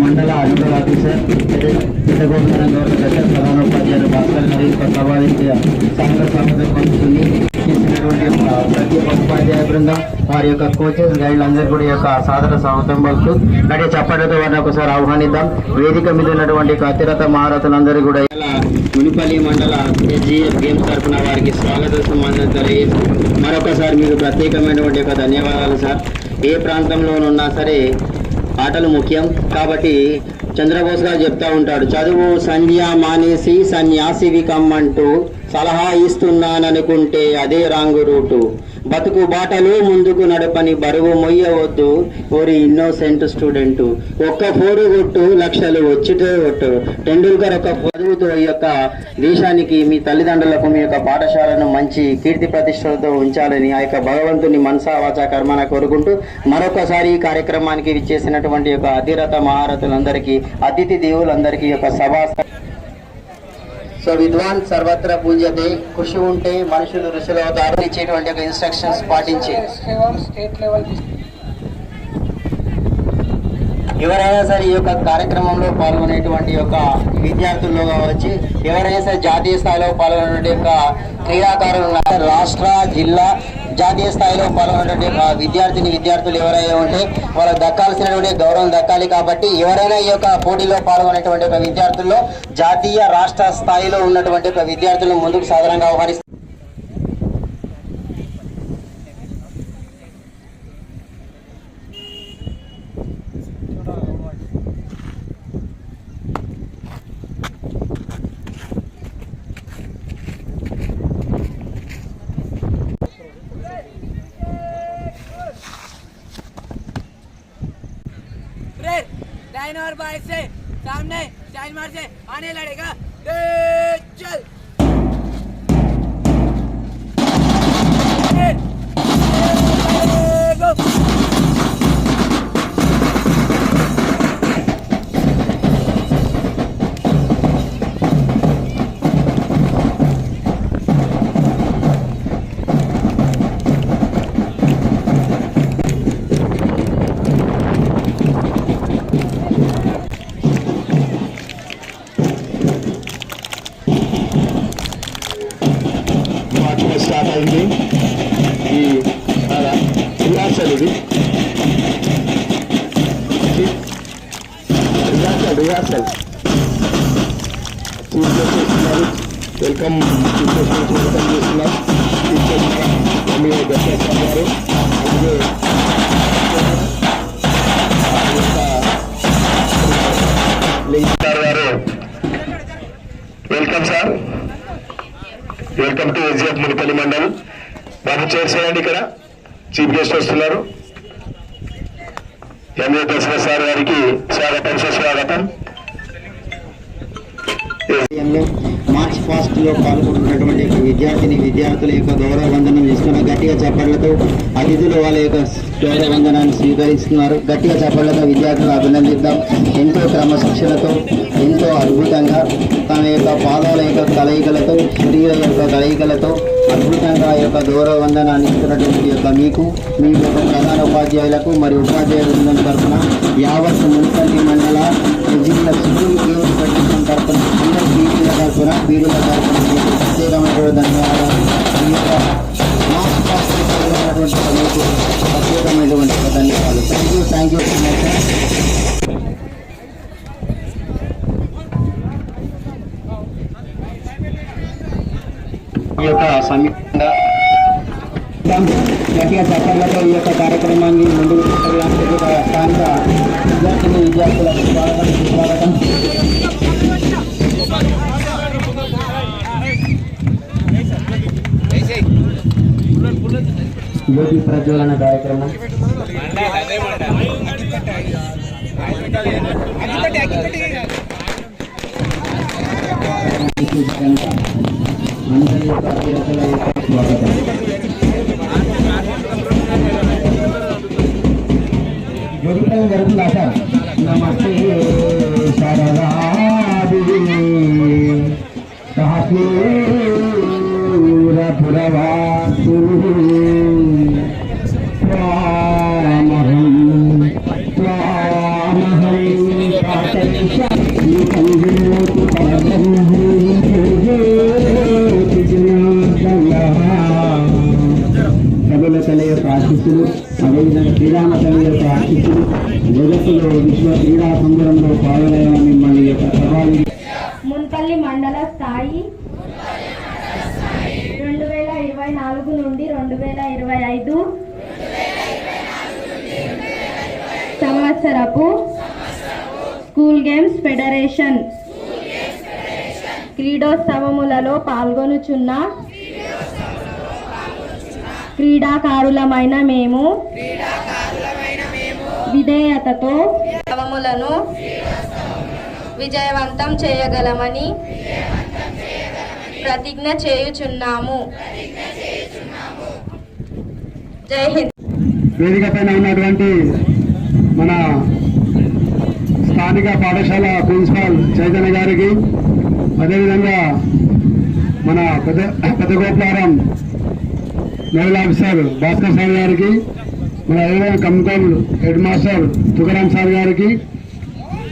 మండల అధికార ఆఫీసర్ చిత్తగోపురం గౌరవ దశ ప్రధాన ఉపాధ్యాయులు భాస్కర్ మరియు ప్రభావిత సంఘ సభ్యులు పంచుకుని చేసినటువంటి ప్రతి ఉపాధ్యాయ బృందం వారి యొక్క కోచెస్ గైడ్లు అందరూ కూడా యొక్క సాధన స్వాగతం పలుకుతూ అంటే చప్పటితో వారిని ఒకసారి ఆహ్వానిద్దాం. వేదిక మీద ఉన్నటువంటి అతిరత మహారథులందరూ కూడా ఇలా మునిపల్లి మండల జిఎఫ్ గేమ్స్ తరఫున వారికి స్వాగత సమాధానం తెలియజేస్తూ మరొకసారి మీకు ప్రత్యేకమైనటువంటి యొక్క ధన్యవాదాలు సార్. ఏ ప్రాంతంలోనున్నా సరే ఆటలు ముఖ్యం. కాబట్టి చంద్రబోస్ గారు చెప్తా ఉంటాడు చదువు సంధ్య మానేసి సన్యాసివి కమ్మంటూ సలహా ఇస్తున్నాననుకుంటే అదే రాంగు రూటు. బతుకు బాటలు ముందుకు నడపని బరువు మొయ్యవద్దు. ఓరి ఇన్నోసెంట్ స్టూడెంట్ ఒక్క ఫోరు కొట్టు లక్షలు వచ్చితే కొట్టు టెండూల్కర్ ఒక చదువుతో ఈ యొక్క దేశానికి మీ తల్లిదండ్రులకు మీ యొక్క పాఠశాలను మంచి కీర్తి ప్రతిష్టలతో ఉంచాలని ఆ యొక్క భగవంతుని మనసావాచ కర్మన కోరుకుంటూ మరొకసారి ఈ కార్యక్రమానికి విచ్చేసినటువంటి యొక్క అధిరత మహారథులందరికీ అతిథి దేవులందరికీ యొక్క సభా సో విద్వాన్ సర్వత్ర పూజతే కృషి ఉంటే మనుషులు ఋషులు అవుతారు ఇచ్చేటువంటి ఒక ఇన్స్ట్రక్షన్స్ పాటించి. ఎవరైనా సరే ఈ యొక్క కార్యక్రమంలో పాల్గొనేటువంటి యొక్క విద్యార్థుల్లో కావచ్చు ఎవరైనా సరే జాతీయ స్థాయిలో పాల్గొనేటువంటి యొక్క క్రీడాకారులు రాష్ట్ర జిల్లా జాతీయ స్థాయిలో పాల్గొనేటువంటి విద్యార్థిని విద్యార్థులు ఎవరైనా ఉంటే వాళ్ళకు దక్కాల్సినటువంటి గౌరవం దక్కాలి కాబట్టి ఎవరైనా ఈ యొక్క పోటీలో పాల్గొనేటువంటి ఒక విద్యార్థుల్లో జాతీయ రాష్ట్ర స్థాయిలో ఉన్నటువంటి ఒక విద్యార్థులను ముందుకు సాధారణంగా ఆహ్వానిస్తారు लाइन और बाइक से सामने चाइमार से आने लड़ेगा चल Go! చీఫ్ గెస్ట్ వెల్కమ్ గారు అలాగే గారు sir welcome to SGF Munipalli మండలం బాబు చేసేయండి ఇక్కడ. చీఫ్ గెస్ట్ వస్తున్నారు. ఎంఏ దశరథ సార్ గారికి స్వాగతం సుస్వాగతం. మార్చ్ ఫాస్ట్లో పాల్గొంటున్నటువంటి యొక్క విద్యార్థిని విద్యార్థుల యొక్క గౌరవ వందనం గట్టిగా చప్పట్లతో అతిథులు వాళ్ళ యొక్క గౌరవ వందనాన్ని స్వీకరిస్తున్నారు. గట్టిగా చప్పట్లతో విద్యార్థులను అభినందిద్దాం. ఎంతో క్రమశిక్షణతో ఎంతో అద్భుతంగా తన యొక్క పాదాల యొక్క కలయికలతో శరీర యొక్క కలయికలతో అద్భుతంగా ఆ యొక్క గౌరవ వందనాన్ని ఇస్తున్నటువంటి యొక్క మీకు మీ యొక్క ప్రధాన ఉపాధ్యాయులకు మరియు ఉపాధ్యాయుల బృందం తరఫున యావత్ మున్సిపాలిటీ మండల జిల్లా స్కూల్ తరఫున అందరి బీడీల తరఫున ప్రత్యేకమైనటువంటి ధన్యవాదాలు ఈ యొక్క ప్రత్యేకమైనటువంటి ధన్యవాదాలు thank you thank you so much ఈ యొక్క గట్టిగా ఈ యొక్క కార్యక్రమాన్ని ముందుకు తీసుకెళ్ళడానికి స్థానిక విద్యార్థిని విద్యార్థులకు స్వాగతం సుస్వాగతం. జ్యోతి ప్రజ్వలన కార్యక్రమం. అందరి యొక్క అతిరథుల యొక్క స్వాగతం జరుగుతుందా సార్ నమస్తే. శరదాది సహస్రపురవాసు సభల తల్లి యొక్క ఆశీస్సులు అదేవిధంగా శ్రీరామ తల్లి యొక్క ఆశీస్సులు జగత్తులో విశ్వ క్రీడా సంబరంలో పాల్గొన మిమ్మల్ని యొక్క సభాని మున్పల్లి మండల స్థాయి రెండు వేల ఇరవై నాలుగు నుండి రెండు వేల ఇరవై ఐదు సంవత్సరపు స్కూల్ గేమ్స్ ఫెడరేషన్ క్రీడోత్సవములలో పాల్గొనుచున్న క్రీడాకారులమైన మేము విధేయతతో ఉత్సవములను విజయవంతం చేయగలమని ప్రతిజ్ఞ చేయుచున్నాము. జై హింద్. వేదిక పైన ఉన్నటువంటి మన స్థానిక పాఠశాల ప్రిన్సిపాల్ చైతన్య గారికి అదేవిధంగా మన పెద్ద Peddagoparam nodal officer Bhaskar sir గారికి మన అదేవిధంగా కమ్యూనికోల్ హెడ్ మాస్టర్ తుకారాం సార్ గారికి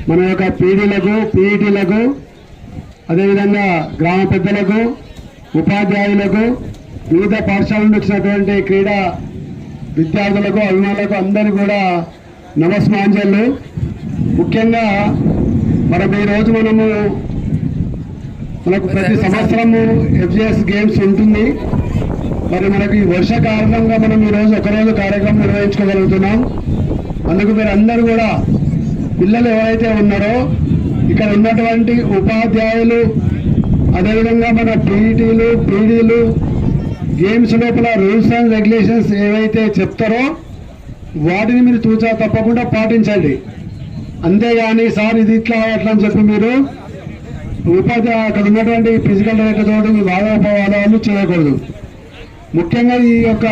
మన యొక్క పీడీలకు పీఈటీలకు అదేవిధంగా గ్రామ పెద్దలకు ఉపాధ్యాయులకు వివిధ పాఠశాల నుండి వచ్చినటువంటి క్రీడా విద్యార్థులకు అభిమానులకు అందరికీ కూడా నమస్మాంజలు ముఖ్యంగా మనం ఈ రోజు మనము మనకు ప్రతి సంవత్సరము ఎఫ్జిఎస్ గేమ్స్ ఉంటుంది. మరి మనకి వర్ష కారణంగా మనం ఈరోజు ఒకరోజు కార్యక్రమం నిర్వహించుకోగలుగుతున్నాం. అందుకు మీరు అందరూ కూడా పిల్లలు ఎవరైతే ఉన్నారో ఇక్కడ ఉన్నటువంటి ఉపాధ్యాయులు అదేవిధంగా మన పీఈటీలు పీడీలు గేమ్స్ లోపల రూల్స్ అండ్ రెగ్యులేషన్స్ ఏవైతే చెప్తారో వాటిని మీరు తూచా తప్పకుండా పాటించండి. అంతేగాని సార్ ఇది ఇట్లా అట్లా అని చెప్పి మీరు ఉపాధ్యాయ అక్కడ ఉన్నటువంటి ఫిజికల్ డైరెక్టర్ తోటి మీ వాదోపవాదాలు చేయకూడదు. ముఖ్యంగా ఈ యొక్క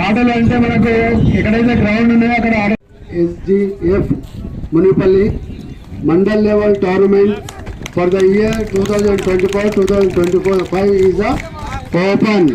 ఆటలు అంటే మనకు ఎక్కడైతే గ్రౌండ్ ఉన్నాయో అక్కడ ఆడ SGF Munipalli mandal level tournament for the year two thousand twenty four two thousand twenty four five is open.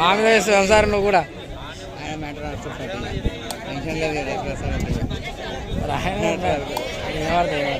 Open మామూలు వేస్తాం సార్ నువ్వు కూడా మరి ఆయన టెన్షన్ వినబడతాయి. పట్టండి, పట్టండి.